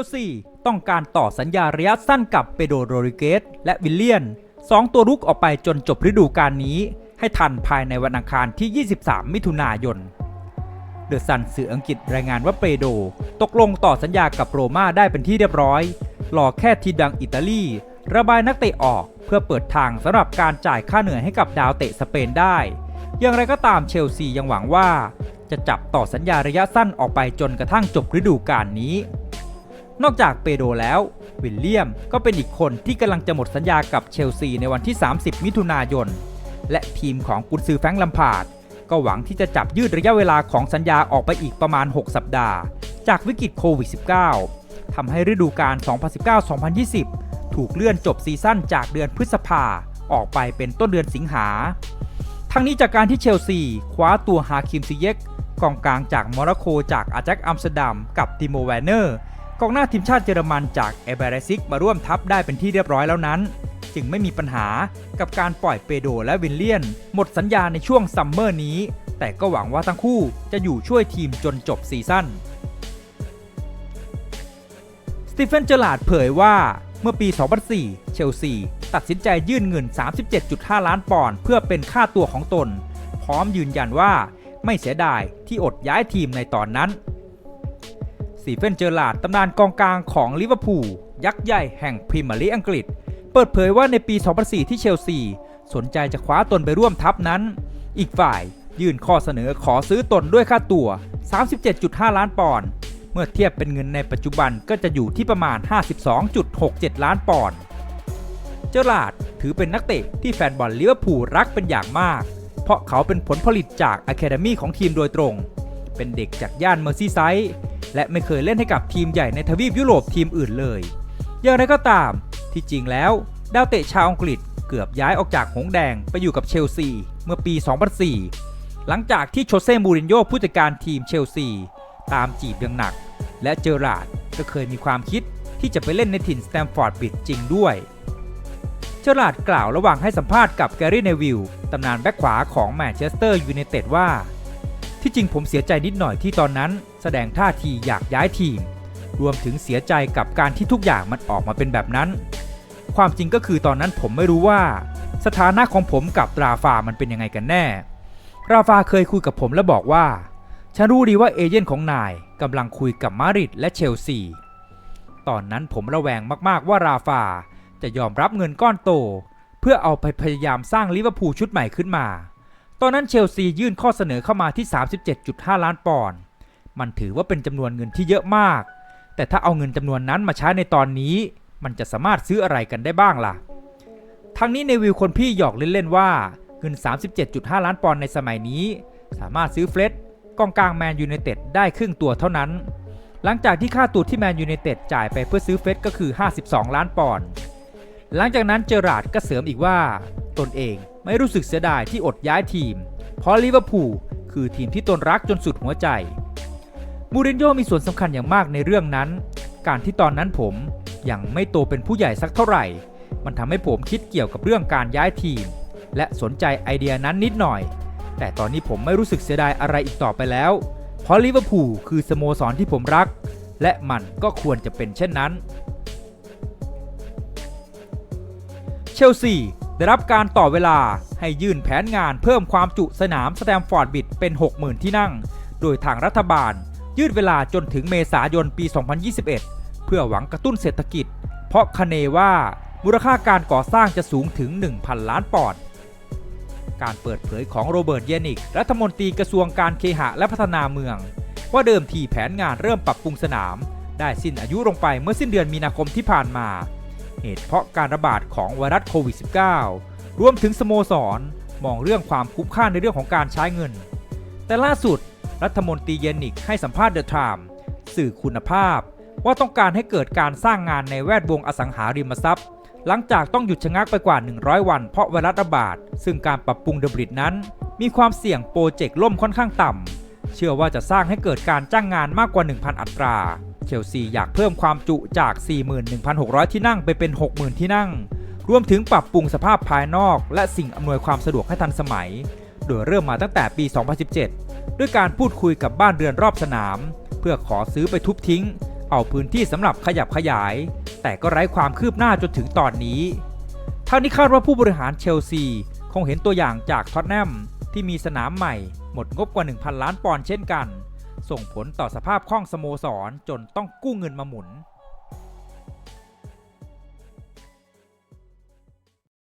ลซีต้องการต่อสัญญาระยะสั้นกับเปโดโรริเกสและวิลเลียนสองตัวรุกออกไปจนจบฤดูกาลนี้ ให้ทันภายในวันอังคารที่ 23 มิถุนายนเดอะซันสื่ออังกฤษรายงานว่าเปโด ตกลงต่อสัญญากับโรม่าได้เป็นที่เรียบร้อย รอแค่ทีมดังอิตาลี ระบายนักเตะออกเพื่อเปิดทางสำหรับการจ่ายค่าเหนื่อยให้กับดาวเตะสเปนได้ อย่างไรก็ตามเชลซียังหวังว่า จะจับต่อสัญญาระยะสั้นออกไปจนกระทั่งจบฤดูกาลนี้ นอกจากเปโดแล้ว วิลเลียมก็เป็นอีกคนที่กำลังจะหมดสัญญากับเชลซีในวันที่ 30 มิถุนายน และทีมของกุนซือแฟรงลัมพาร์ดก็หวังที่จะจับยืดระยะเวลาของสัญญาออกไปอีกประมาณ 6 สัปดาห์ จากวิกฤตโควิด -19 ทำให้ฤดูกาล 2019-2020 ถูกเลื่อนจบซีซั่นจากเดือนพฤษภาออกไปเป็นต้นเดือนสิงหา ทั้งนี้จากการที่เชลซีคว้าตัวฮาคิมซิเยกกองกลางจากโมร็อกโกจากอาแจ็คอัมสเตอร์ดัมกับติโมแวนเนอร์ องหน้าทีมชาติเยอรมันจากเอเบเรซิกมาร่วมทัพได้เป็นที่เรียบร้อยแล้วนั้น จึงไม่มีปัญหากับการปล่อยเปโดและวินเลียน หมดสัญญาในช่วงซัมเมอร์นี้ แต่ก็หวังว่าทั้งคู่จะอยู่ช่วยทีมจนจบซีซั่นสตีเฟนเจอร์ลาดเผยว่าเมื่อปี 2004 เชลซี ตัดสินใจยื่นเงิน 37.5 ล้านปอนด์เพื่อเป็นค่าตัวของตน พร้อมยืนยันว่าไม่เสียดายที่อดย้ายทีมในตอนนั้น สีเฟนเจอร์ลาดตำนานกองกลางของลิเวอร์พูลยักษ์ใหญ่แห่งพรีเมียร์ลีกอังกฤษ เปิดเผยว่าในปี 2004 ที่เชลซี สนใจจะคว้าตนไปร่วมทัพนั้น อีกฝ่ายยื่นข้อเสนอขอซื้อตนด้วยค่าตัว 37.5 ล้านปอนด์เมื่อเทียบเป็นเงินในปัจจุบันก็จะอยู่ที่ประมาณ 52.67 ล้านปอนด์เจอราร์ดถือเป็นนักเตะที่แฟนบอลลิเวอร์พูลรักเป็นอย่างมาก เพราะเขาเป็นผลผลิตจากอะคาเดมีของทีมโดยตรง เป็นเด็กจากย่านเมอร์ซีไซด์ และไม่เคยเล่นให้กับทีมใหญ่ในทวีปยุโรปทีมอื่นเลย อย่างไรก็ตาม ที่จริงแล้ว ดาวเตะชาวอังกฤษเกือบย้ายออกจากหงแดงไปอยู่กับเชลซีเมื่อปี 2004 หลังจากที่โชเซ่มูรินโญ่ผู้จัดการทีมเชลซี ตามจีบอย่างหนัก และเจอราร์ดก็เคยมีความคิดที่จะไปเล่นในถิ่นสแตมฟอร์ดบิดจริงด้วยเจอราร์ดกล่าวระหว่างให้สัมภาษณ์กับแกรี่เนวิลตำนานแบ็คขวาของแมนเชสเตอร์ยูไนเต็ดว่า ที่จริงผมเสียใจนิดหน่อยที่ตอนนั้น แสดงท่าทีอยากย้ายทีม รวมถึงเสียใจกับการที่ทุกอย่างมันออกมาเป็นแบบนั้น ความจริงก็คือตอนนั้นผมไม่รู้ว่า สถานะของผมกับราฟามันเป็นยังไงกันแน่ ราฟาเคยคุยกับผมและบอกว่า ฉันรู้ดีว่าเอเย่นของนายกำลังคุยกับมาริดและเชลซี ตอนนั้นผมระแวงมากๆว่าราฟาจะยอมรับเงินก้อนโต เพื่อเอาไปพยายามสร้างลิเวอร์พูลชุดใหม่ขึ้นมา ตอนนั้นเชลซียื่นข้อเสนอเข้ามาที่ 37.5 ล้านปอนด์ มันถือว่าเป็นจำนวนเงินที่เยอะมาก แต่ถ้าเอาเงินจำนวนนั้นมาใช้ในตอนนี้ มันจะสามารถซื้ออะไรกันได้บ้างล่ะ ทั้งนี้ในวิวคนพี่หยอกเล่นๆว่าเงิน 37.5 ล้านปอนด์ในสมัยนี้ สามารถซื้อเฟล็ดกองกลางแมนยูไนเต็ดได้ครึ่งตัวเท่านั้น หลังจากที่ค่าตัวที่แมนยูไนเต็ดจ่ายไปเพื่อซื้อเฟล็ดก็คือ 52 ล้านปอนด์หลังจากนั้นเจอราร์ดก็เสริมอีกว่า ตนเองไม่รู้สึกเสียดายที่อดย้ายทีม เพราะลิเวอร์พูลคือทีมที่ตนรักจนสุดหัวใจ มูรินโญ่มีส่วนสำคัญอย่างมากในเรื่องนั้น การที่ตอนนั้นผมยังไม่โตเป็นผู้ใหญ่สักเท่าไหร่ มันทำให้ผมคิดเกี่ยวกับเรื่องการย้ายทีม และสนใจไอเดียนั้นนิดหน่อย แต่ตอนนี้ผมไม่รู้สึกเสียดายอะไรอีกต่อไปแล้ว เพราะลิเวอร์พูลคือสโมสรที่ผมรัก และมันก็ควรจะเป็นเช่นนั้น เชลซีได้รับการต่อเวลาให้ยื่นแผนงานเพิ่มความจุสนามสแตมฟอร์ดบิดเป็น 60,000 ที่นั่ง โดยทางรัฐบาล ยืดเวลาจนถึงเมษายนปี 2021 เพื่อหวังกระตุ้นเศรษฐกิจ เพราะคเนว่ามูลค่าการก่อสร้างจะสูงถึง 1,000 ล้านปอนด์การเปิดเผยของโรเบิร์ต เยนิก รัฐมนตรีกระทรวงการเคหะและพัฒนาเมือง ว่าเดิมทีแผนงานเริ่มปรับปรุงสนาม ได้สิ้นอายุลงไปเมื่อสิ้นเดือนมีนาคมที่ผ่านมา เหตุเพราะการระบาดของไวรัสโควิด -19 รวมถึงสโมสร มองเรื่องความคุ้มค่าในเรื่องของการใช้เงิน แต่ล่าสุด รัฐมนตรีเยนิกให้สัมภาษณ์เดอะไทม์สื่อคุณภาพ ว่าต้องการให้เกิดการสร้างงานในแวดวงอสังหาริมทรัพย์ หลังจากต้องหยุดชะงักไปกว่า 100 วันเพราะไวรัสระบาด ซึ่งการปรับปรุงเดอะบริดนั้น มีความเสี่ยงโปรเจกต์ล่มค่อนข้างต่ำ เชื่อว่าจะสร้างให้เกิดการจ้างงานมากกว่า 1,000 อัตรา เชลซีอยากเพิ่มความจุจาก 41,600 ที่นั่งไปเป็น 60,000 ที่นั่ง รวมถึงปรับปรุงสภาพภายนอก และสิ่งอำนวยความสะดวกให้ทันสมัย โดยเริ่มมาตั้งแต่ปี 2017 ด้วยการพูดคุยกับบ้านเรือนรอบสนาม เพื่อขอซื้อไปทุบทิ้ง เอาพื้นที่สำหรับขยับขยาย แต่ก็ไร้ความคืบหน้าจนถึงตอนนี้ทางนี้คาดว่าผู้บริหารเชลซีคงเห็นตัวอย่างจากท็อตแนมที่มีสนามใหม่ หมดงบกว่า 1,000 ล้านปอนด์เช่นกัน ส่งผลต่อสภาพคล่องสโมสรจนต้องกู้เงินมาหมุน